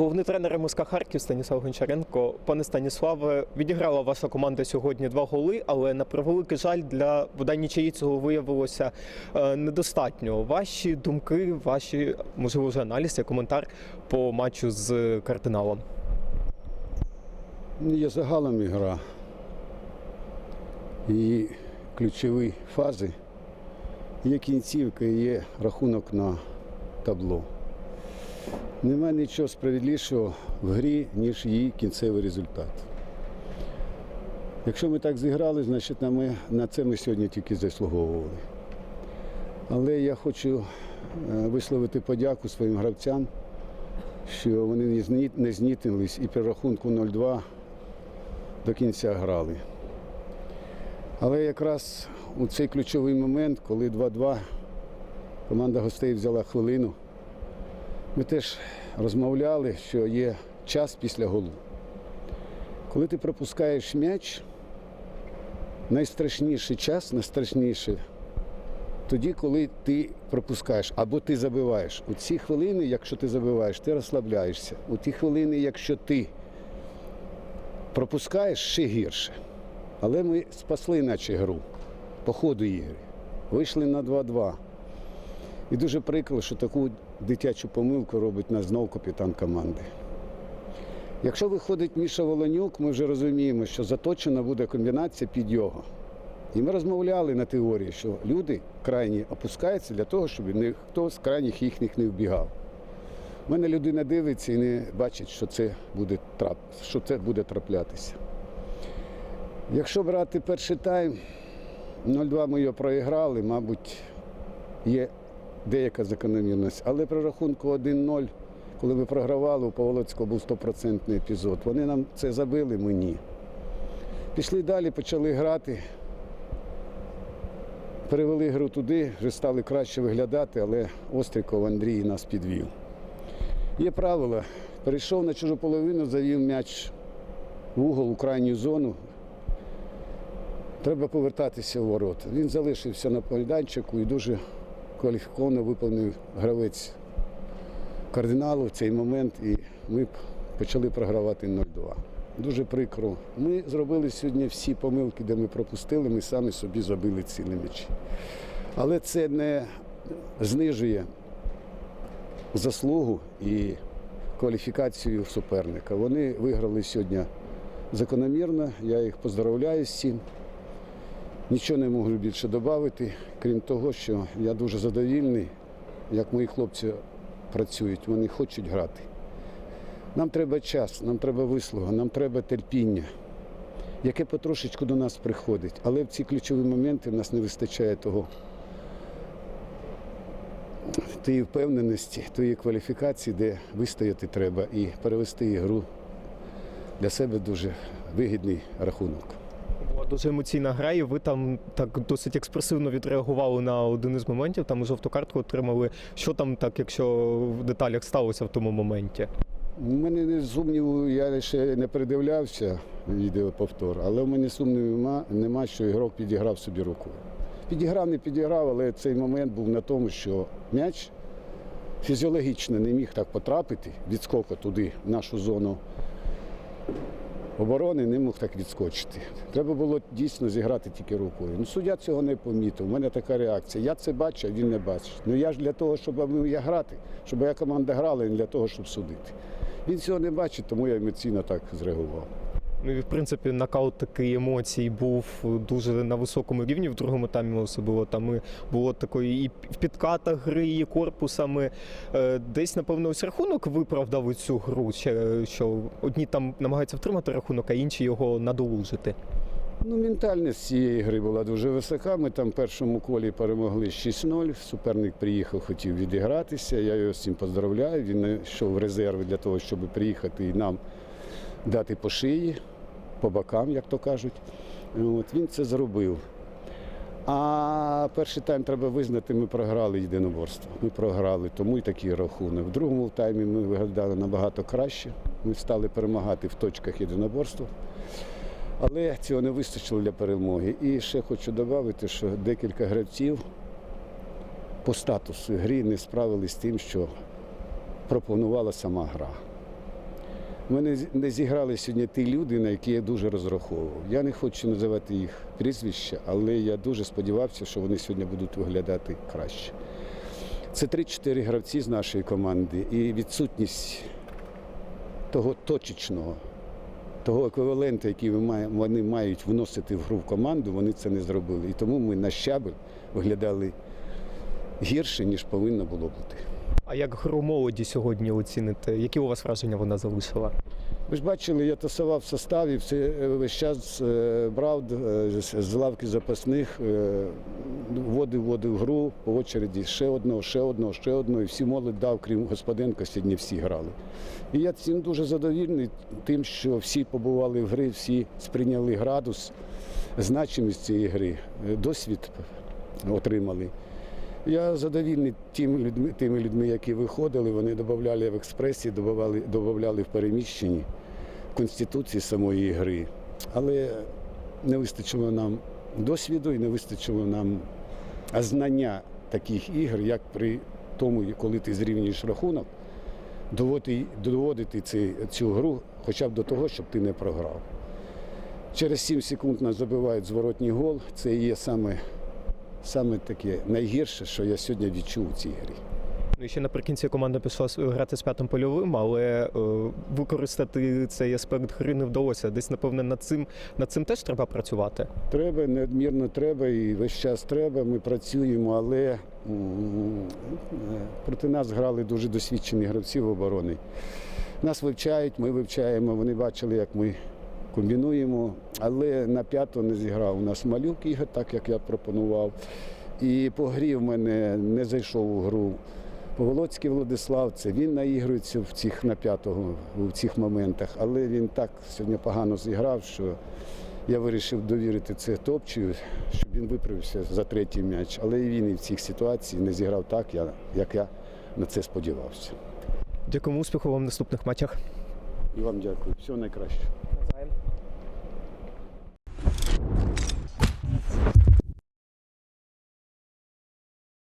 Головний тренер МСК Харків Станіслав Гончаренко. Пане Станіславе, відіграла ваша команда сьогодні два голи, але на превеликий жаль для бодай нічиї цього виявилося е, недостатньо. Ваші думки, ваші можливо вже аналіз і коментар по матчу з кардиналом. Ну, Є загалом ігра. І ключові фази. Є кінцівка, є рахунок на табло. Немає нічого справедливішого в грі, ніж її кінцевий результат. Якщо ми так зіграли, значить на, ми, на це ми сьогодні тільки заслуговували. Але я хочу е, висловити подяку своїм гравцям, що вони не знітились і при рахунку 0-2 до кінця грали. Але якраз у цей ключовий момент, коли 2-2, команда гостей взяла хвилину, ми теж розмовляли, що є час після голу. Коли ти пропускаєш м'яч, найстрашніший час, найстрашніше тоді, коли ти пропускаєш або ти забиваєш. У ці хвилини, якщо ти забиваєш, ти розслабляєшся. У ті хвилини, якщо ти пропускаєш ще гірше. Але ми спасли наче гру по ходу ігри. Вийшли на 2-2. І дуже прикро, що таку дитячу помилку робить наш знов капітан команди. Якщо виходить Міша Волонюк, ми вже розуміємо, що заточена буде комбінація під його. І ми розмовляли на теорії, що люди крайні опускаються для того, щоб ніхто з крайніх їхніх не вбігав. У мене людина дивиться і не бачить, що це буде, трап... що це буде траплятися. Якщо брати перший тайм, 0-2 ми його проіграли, мабуть, є деяка закономірність. Але при рахунку 1-0, коли ми програвали, у Павлоцького був 100% епізод. Вони нам це забили, ми ні. Пішли далі, почали грати. Перевели гру туди, вже стали краще виглядати, але Остріков Андрій нас підвів. Є правило. Перейшов на чужу половину, завів м'яч в угол у крайню зону. Треба повертатися в ворота. Він залишився на майданчику і дуже кваліфіковано виповнив гравець кардиналу в цей момент, і ми почали програвати 0-2. Дуже прикро. Ми зробили сьогодні всі помилки, де ми пропустили, ми самі собі забили цілі м'ячі. Але це не знижує заслугу і кваліфікацію суперника. Вони виграли сьогодні закономірно. Я їх поздравляю цим. Нічого не можу більше додати, крім того, що я дуже задовільний, як мої хлопці працюють, вони хочуть грати. Нам треба час, нам треба вислуга, нам треба терпіння, яке потрошечку до нас приходить. Але в ці ключові моменти в нас не вистачає того тієї впевненості, тієї кваліфікації, де вистояти треба і перевести ігру для себе дуже вигідний рахунок. Дуже емоційна гра, і ви там так досить експресивно відреагували на один із моментів. Там жовту картку отримали. Що там так, якщо в деталях сталося в тому моменті? У мене не сумніву, я ще не передивлявся відеоповтор, але в мене сумніву нема, нема, що ігрок підіграв собі руку. Підіграв, не підіграв, але цей момент був на тому, що м'яч фізіологічно не міг так потрапити, відскоку туди, в нашу зону оборони, не мог так відскочити. Треба було дійсно зіграти тільки рукою. Ну, суддя цього не помітив. У мене така реакція. Я це бачу, а він не бачить. Ну я ж для того, щоб я грати, щоб я команда грала, і не для того, щоб судити. Він цього не бачить, тому я емоційно так зреагував. Ну в принципі нокаут такий емоцій був дуже на високому рівні в другому таймі особливо. Там і було такої і в підкатах гри, і корпусами. Е, Десь, напевно, ось рахунок виправдав цю гру, що одні там намагаються втримати рахунок, а інші його надолужити. Ну, ментальність цієї гри була дуже висока. Ми там в першому колі перемогли 6-0. Суперник приїхав, хотів відігратися. Я його з цим поздравляю. Він йшов в резерви для того, щоб приїхати і нам дати по шиї, по бокам, як то кажуть. От, він це зробив. А перший тайм треба визнати, ми програли єдиноборство. Ми програли, тому і такий рахунок. В другому таймі ми виглядали набагато краще. Ми стали перемагати в точках єдиноборства. Але цього не вистачило для перемоги. І ще хочу додати, що декілька гравців по статусу гри не справились з тим, що пропонувала сама гра. Мене не зіграли сьогодні ті люди, на які я дуже розраховував. Я не хочу називати їх прізвища, але я дуже сподівався, що вони сьогодні будуть виглядати краще. Це 3-4 гравці з нашої команди і відсутність того точечного, того еквіваленту, який вони мають вносити в гру в команду, вони це не зробили. І тому ми на щабель виглядали гірше, ніж повинно було бути. А як гру молоді сьогодні оціните? Які у вас враження вона залишила? Ви ж бачили, я тасував в составі, все, е, весь час е, брав е, з- лавки запасних, вводив, вводив гру по очереді ще одного, ще одного, ще одного. І всі молодь дав, крім Господенка, сьогодні всі грали. І я цим дуже задовільний, тим, що всі побували в грі, всі сприйняли градус, значимість цієї гри, досвід отримали. Я задовільний тим людьми, тими людьми, які виходили, вони додавали в експресі, додавали, додавали в переміщенні конституції самої гри. Але не вистачило нам досвіду і не вистачило нам знання таких ігор, як при тому, коли ти зрівнюєш рахунок, доводити, доводити ці, цю гру хоча б до того, щоб ти не програв. Через 7 секунд нас забивають зворотній гол. Це є саме, саме таке найгірше, що я сьогодні відчув у цій грі. Ну і ще наприкінці команда пішла грати з п'ятим польовим, але е, використати цей аспект гри не вдалося. Десь, напевне, над цим, над цим теж треба працювати. Треба, неодмірно треба і весь час треба. Ми працюємо, але проти нас грали дуже досвідчені гравці в оборони. Нас вивчають, ми вивчаємо. Вони бачили, як ми комбінуємо, але на п'ято не зіграв. У нас малюк Ігор, так як я пропонував. І по грі в мене не зайшов у гру. Поволоцький Владислав, це він наігрується в цих на п'ятого в цих моментах, але він так сьогодні погано зіграв, що я вирішив довірити це топчу, щоб він виправився за третій м'яч. Але він і в цих ситуаціях не зіграв так, як я на це сподівався. Дякуємо успіху вам в наступних матчах. І вам дякую. Всього найкращого.